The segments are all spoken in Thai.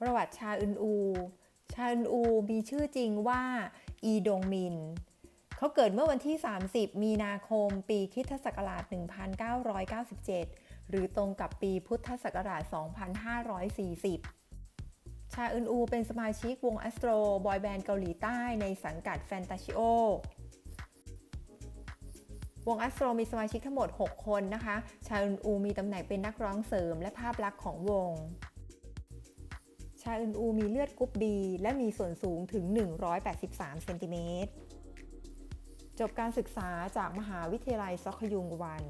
ประวัติชาอึนอู ชาอึนอูมีชื่อจริงว่าอีดงมิน เขาเกิดเมื่อวันที่ 30 มีนาคม ปีคริสตศักราช 1997 หรือตรงกับปีพุทธศักราช 2540 ชาอึนอูเป็นสมาชิกวงแอสโตรบอยแบนด์เกาหลีใต้ในสังกัดแฟนตาชิโอวงแอสโตรมีสมาชิกทั้งหมด 6 คนนะคะ ชาอึนอูมีตำแหน่งเป็นนักร้องเสริมและภาพลักษณ์ของวง ชาอึนอูมีเลือดกรุ๊ปบีและมีส่วนสูงถึง 183 เซนติเมตร จบการศึกษาจากมหาวิทยาลัยซอกยุงวัน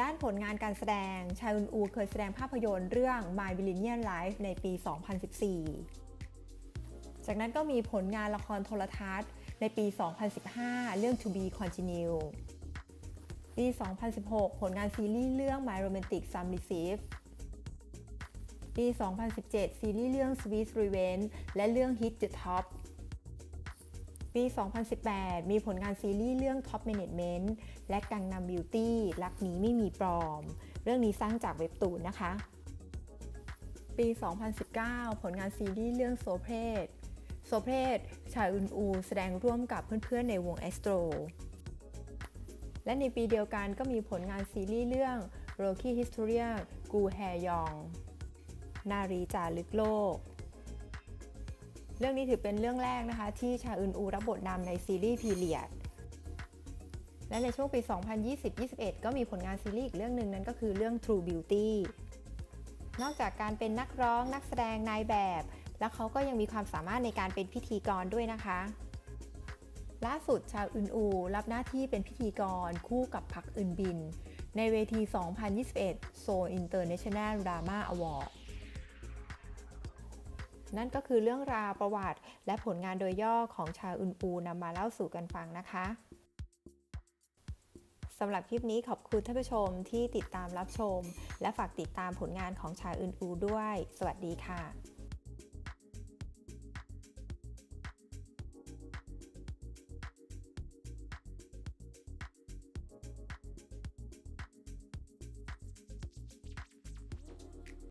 ด้านผลงานการแสดง ชาอึนอูเคยแสดงภาพยนตร์เรื่อง My Brilliant Life ในปี 2014 จากนั้นก็มีผลงานละครโทรทัศน์ในปี 2015 เรื่อง To Be Continue ปี 2016 ผลงานซีรีส์เรื่อง My Romantic Some Receive ปี 2017 ซีรีส์เรื่อง Sweet Revenge และเรื่อง Hit the Top ปี 2018 มีผลงานซีรีส์เรื่อง Top Management และกังนำ Beauty รักนี้ไม่มีปลอม เรื่องนี้สร้างจากเว็บตูนนะคะ ปี 2019 ผลงานซีรีส์เรื่องโซเพสโซเพสชายอุนอู แสดงร่วมกับเพื่อนๆในวงแอสโตรและในปีเดียวกันก็มีผลงานซีรีส์เรื่อง Rocky Historia กูแฮยอง นารีจารึกโลก เรื่องนี้ถือเป็นเรื่องแรกนะคะ ที่ชาอึนอูรับบทนำในซีรีส์พีเรียดและในช่วงปี 2020-21 ก็มีผลงานซีรีส์อีกเรื่องหนึ่งนั้นก็คือเรื่อง True Beauty นอกจากการเป็นนักร้องนักแสดงนายแบบ แล้วเขาก็ยังมีความสามารถในการเป็นพิธีกรด้วยนะคะ ล่าสุดชาวอึนอูรับหน้าที่เป็นพิธีกรคู่กับพักอึนบิน ในเวที 2021 Seoul International Drama Award นั่นก็คือเรื่องราวประวัติ และผลงานโดยย่อของชาอึนอูนำมาเล่าสู่กันฟังนะคะสำหรับคลิปนี้ขอบคุณท่านผู้ชมที่ติดตามรับชม และฝากติดตามผลงานของชาวอึนอูด้วย สวัสดีค่ะ